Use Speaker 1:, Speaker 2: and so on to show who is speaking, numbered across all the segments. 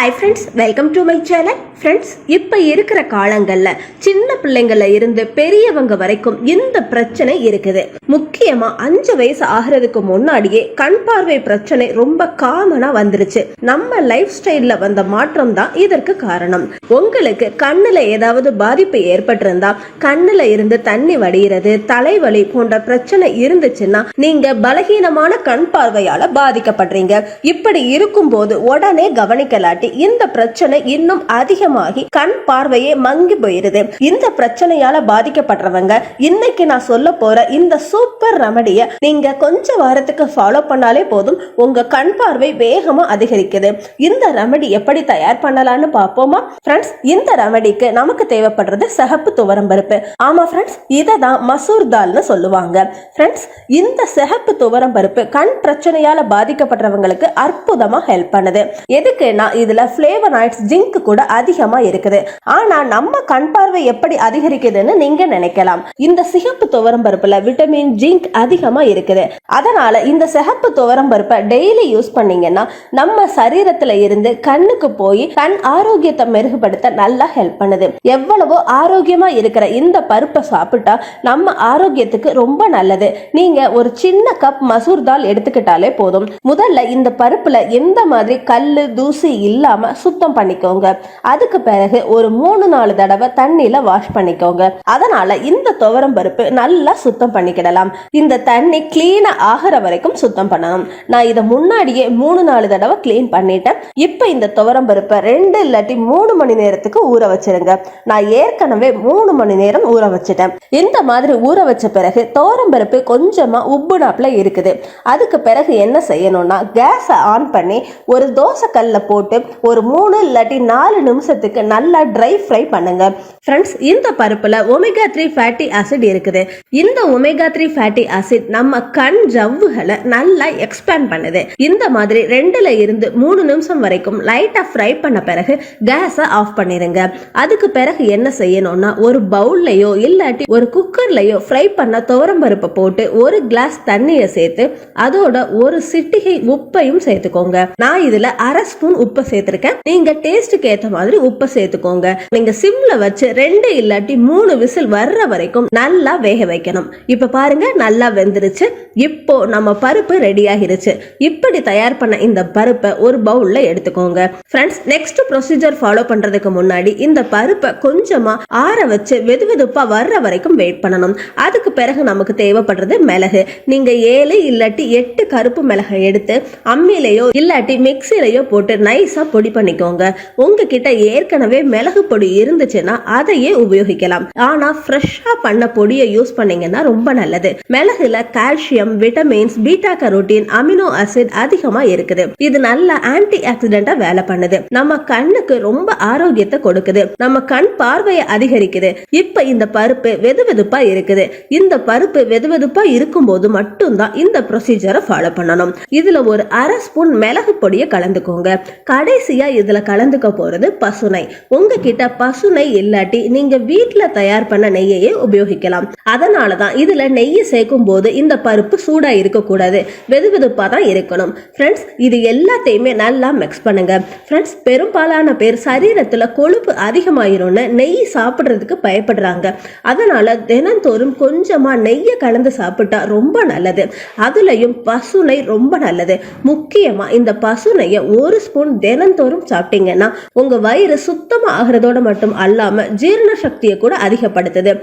Speaker 1: Hi friends welcome to my channel friends இப்போ இருக்கிற காலங்களில் சின்ன பிள்ளைங்கள இருந்து பெரியவங்க வரைக்கும் இந்த பிரச்சனை இருக்குது. முக்கியமாக அஞ்சு வயசு ஆகிறதுக்கு முன்னாடியே கண் பார்வை பிரச்சனை ரொம்ப காமனாக வந்துருச்சு. நம்ம லைஃப் ஸ்டைலில் வந்த மாற்றம் தான் இதற்கு காரணம். உங்களுக்கு கண்ணில் ஏதாவது பாதிப்பு ஏற்பட்டிருந்தா கண்ணில் இருந்து தண்ணி வடிகிறது தலைவலி போன்ற பிரச்சனை இருந்துச்சுன்னா நீங்கள் பலகீனமான கண் பார்வையால் பாதிக்கப்படுறீங்க. இப்படி இருக்கும்போது உடனே கவனிக்கலாட்டி இந்த பிரச்சனை இன்னும் அதிகமாகி கண் பார்வையே மங்கி போயிருது. இந்த பிரச்சனையால பாதிக்கப்படுறவங்க இன்னைக்கு நான் சொல்ல போற இந்த சூப்பர் ரெமடிய நீங்க கொஞ்ச வாரத்துக்கு ஃபாலோ பண்ணாலே போதும். உங்க கண் பார்வை வேகமா அதிகரிக்குது. இந்த ரெமடி எப்படி தயார் பண்ணலாம்னு பார்ப்போமா? ஃப்ரெண்ட்ஸ் இந்த ரெமடிக்கு நமக்கு தேவைப்படுறது சிகப்பு துவரம் பருப்பு. ஆமா ஃப்ரெண்ட்ஸ் இதை தான் மசூர் தால்னு சொல்லுவாங்க. ஃப்ரெண்ட்ஸ் இந்த சிகப்பு துவரம் பருப்பு கண் பிரச்சனையால பாதிக்கப்படுறவங்களுக்கு அற்புதமா ஹெல்ப் பண்ணுது. எதுக்குன்னா இதுல ஃபிளேவனாய்ட்ஸ் ஜிங்க் கூட அதிகமா இருக்குது. ஆனா நம்ம கண் பார்வை எப்படி அதிகரிக்குதுன்னு நீங்க நினைக்கலாம். இந்த சிகப்பு துவரம் பருப்புல விட்டமின் ஜிங்க் அதிகமா இருக்குது. அதனால இந்த சிகப்பு துவரம் பருப்பை டெய்லி யூஸ் பண்ணீங்கன்னா நம்ம சரீரத்துல இருந்து கண்ணுக்கு போய் கண் ஆரோக்கியத்தை மெருகுபடுத்த நல்லா ஹெல்ப் பண்ணுது. எவ்வளவோ ஆரோக்கியமா இருக்கிற இந்த பருப்பை சாப்பிட்டா நம்ம ஆரோக்கியத்துக்கு ரொம்ப நல்லது. நீங்க ஒரு சின்ன கப் மசூர் தால் எடுத்துக்கிட்டாலே போதும். முதல்ல இந்த பருப்புல எந்த மாதிரி கல்லு தூசி இல்லாம சுத்தம் பண்ணிக்கோங்க. அதுக்கு பிறகு ஒரு மூணு நாலு தடவை தண்ணியில வாஷ் பண்ணிக்கோங்க. அதனால இந்த துவரம் பருப்பு நல்லா சுத்தம் பண்ணிக்கிடலாம். இந்த தண்ணி கிளீனாக ஆகிற வரைக்கும் சுத்தம் பண்ணணும். நான் இதை முன்னாடியே மூணு நாலு தடவை கிளீன் பண்ணிட்டேன். இப்போ இந்த துவரம் பருப்பை ரெண்டு இல்லாட்டி மூணு மணி நேரத்துக்கு ஊற வச்சிருங்க. நான் ஏற்கனவே மூணு மணி நேரம் ஊற வச்சிட்டேன். இந்த மாதிரி ஊற வச்ச பிறகு துவரம் பருப்பு கொஞ்சமா நாப்பில் இருக்குது. அதுக்கு பிறகு என்ன செய்யணும்னா கேஸை ஆன் பண்ணி ஒரு தோசை கல்ல போட்டு ஒரு மூணு இல்லாட்டி நாலு நிமிஷத்துக்கு நல்லா ட்ரை ஃப்ரை பண்ணுங்க. ஃப்ரெண்ட்ஸ் இந்த பருப்புல ஒமேகா த்ரீ ஃபேட்டி ஆசிட் இருக்குது. இந்த ஒமேகா த்ரீ ஃபேட்டி ஆசிட் நம்ம கண் ஜவ்வுகளை நல்லா எக்ஸ்பேண்ட் பண்ணுது. இந்த மாதிரி ரெண்டுல இருந்து மூணு நிமிஷம் வரைக்கும் லைட்டா ஃப்ரை பண்ண பிறகு கேஸை ஆஃப் பண்ணிருங்க. அதுக்கு பிறகு என்ன செய்யணும்னா ஒரு பவுல்லையோ இல்லாட்டி ஒரு குக்கர்லையோ ஃப்ரை பண்ண துவரம்பருப்பை போட்டு ஒரு கிளாஸ் தண்ணியை சேர்த்து அதோட ஒரு சிட்டிகை உப்பையும் சேர்த்துக்கோங்க. நான் இதுல அரை ஸ்பூன் உப்பை சேர்த்திருக்கேன். நீங்க டேஸ்ட்டுக்கு ஏத்த மாதிரி உப்பை சேர்த்துக்கோங்க. நீங்க சிம்ல வச்சு ரெண்டு இல்லாட்டி மூணு விசில் வர்ற வரைக்கும் நல்லா வேக வைக்கணும். இப்ப பாருங்க நல்லா வெந்துருச்சு. இப்போ இப்போ நம்ம பருப்பு ரெடி ஆகிருச்சு. இப்படி தயார் பண்ண இந்த பருப்பை ஒரு பவுல்ல எடுத்துக்கோங்க. ஃப்ரெண்ட்ஸ் நெக்ஸ்ட் ப்ரொசீஜர் ஃபாலோ பண்றதுக்கு முன்னாடி இந்த பருப்பை கொஞ்சமா ஆற வச்சு வெது வெதுப்பா வர்ற வரைக்கும் வெயிட் பண்ணணும். அதுக்கு பிறகு நமக்கு தேவைப்படுறது மிளகு. நீங்க ஏழு இல்லாட்டி எட்டு கருப்பு மிளகை எடுத்து அம்மியிலையோ இல்லாட்டி மிக்சிலையோ போட்டு நைஸா பொடி பண்ணிக்கோங்க. உங்ககிட்ட ஏற்கனவே மிளகு பொடி இருந்துச்சுன்னா அதையே உபயோகிக்கலாம். ஆனா ஃப்ரெஷ்ஷா பண்ண பொடியை யூஸ் பண்ணீங்கன்னா ரொம்ப நல்லது. மிளகுல calcium vitamins beta carotene amino acid அதிகமா இருக்குது. இது நல்ல ஆன்டி ஆக்சிடென்டா வேலை பண்ணுது. நம்ம கண்ணுக்கு ரொம்ப ஆரோக்கியத்தை கொடுக்குது. நம்ம கண் பார்வையை அதிகரிக்குது. இப்ப இந்த பருப்பு வெது வெதுப்பா இருக்குது. இந்த பருப்பு வெது வெதுப்பா இருக்கும்போது மட்டும்தான் இந்த ப்ரொசீஜரை ஃபாலோ பண்ணணும். இதுல ஒரு அரை ஸ்பூன் மிளகு பொடியை கலந்துக்கோங்க. கடைசியா இதுல கலந்துக்க போறது பசுனை உங்ககிட்ட பசுனை இல்லாட்டி நீங்க வீட்டுல தயார் பண்ண நெய்யையே உபயோகிக்கலாம். அதனாலதான் இதுல நெய்யை சேர்க்கும் போது இந்த பருப்பு சூடாக இருக்கக்கூடாது. வெது வெதுப்பா தான் இருக்கணும். ஃப்ரெண்ட்ஸ் இது எல்லாத்தையுமே நல்லா மிக்ஸ் பண்ணுங்க. ஃப்ரெண்ட்ஸ் பெரும்பாலான பேர் சரீரத்துல கொழுப்பு அதிகமாயிரும்னு நெய் சாப்பிடுறதுக்கு பயப்படுறாங்க. அதனால தினந்தோறும் கொஞ்சமா நெய்யை கலந்து சாப்பிட்டா ரொம்ப நல்லது. அதுலயும் பசுனை ரொம்ப நல்லது. முக்கியமா இந்த பசுனையை ஒரு ஸ்பூன் தினந்தோறும் சாப்பிட்டீங்கன்னா உங்க வயிறு சுத்தமா ஆகிறதோடு மட்டும் அல்லாம ஜீரண சக்தியை கூட அதிகப்படுத்துது.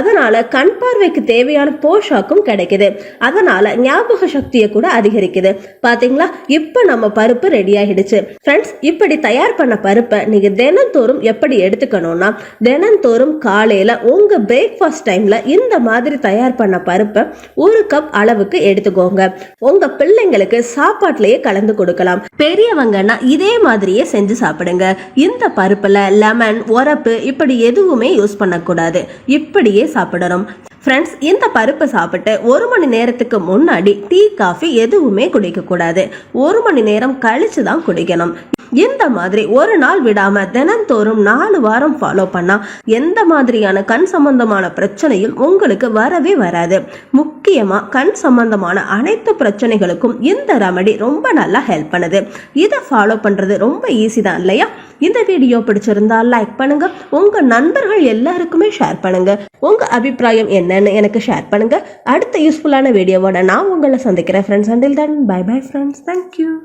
Speaker 1: அதனால கண் பார்வைக்கு தேவையான போஷாக்கும் கிடைக்குது. அதனால ஞாபக சக்தியை கூட அதிகரிக்குது. பாத்தீங்களா? இப்ப நம்ம பருப்பு ரெடி ஆகிடுச்சு ஃப்ரெண்ட்ஸ் இப்படி தயார் பண்ண பருப்பை நீங்க தினந்தோறும் எப்படி எடுத்துக்கணும்னா தினந்தோறும் காலையில உங்க பிரேக்ஃபாஸ்ட் டைம்ல இந்த மாதிரி தயார் பண்ண பருப்பை ஒரு கப் அளவுக்கு எடுத்துக்கோங்க. உங்க பிள்ளைங்களுக்கு சாப்பாட்டுலயே கலந்து கொடுக்கலாம். பெரியவங்கன்னா இதே மாதிரியே செஞ்சு சாப்பிடுங்க. இந்த பருப்புல லெமன் உரப்பு இப்படி எதுவுமே யூஸ் பண்ணக்கூடாது. இப்படியே சாப்பிடணும். ஃப்ரெண்ட்ஸ் இந்த பருப்பை சாப்பிட்டு ஒரு மணி நேரத்துக்கு முன்னாடி டீ காஃபி எதுவுமே குடிக்க கூடாது ஒரு மணி நேரம் கழிச்சு தான் குடிக்கணும். இந்த மாதிரி ஒரு நாள் விடாம தினந்தோறும் நாலு வாரம் ஃபாலோ பண்ணா எந்த மாதிரியான கண் சம்பந்தமான பிரச்சனையும் உங்களுக்கு வரவே வராது. முக்கியமா கண் சம்பந்தமான அனைத்து பிரச்சனைகளுக்கும் இந்த ரெமடி ரொம்ப நல்லா ஹெல்ப் பண்ணுது. இதை ஃபாலோ பண்றது ரொம்ப ஈஸி தான் இல்லையா? இந்த வீடியோ பிடிச்சிருந்தா லைக் பண்ணுங்க. உங்க நண்பர்கள் எல்லாருக்குமே ஷேர் பண்ணுங்க. உங்க அபிப்பிராயம் என்னன்னு எனக்கு ஷேர் பண்ணுங்க. அடுத்த யூஸ்ஃபுல்லான வீடியோவோட நான் உங்களை சந்திக்கிறேன் friends until then bye bye friends thank you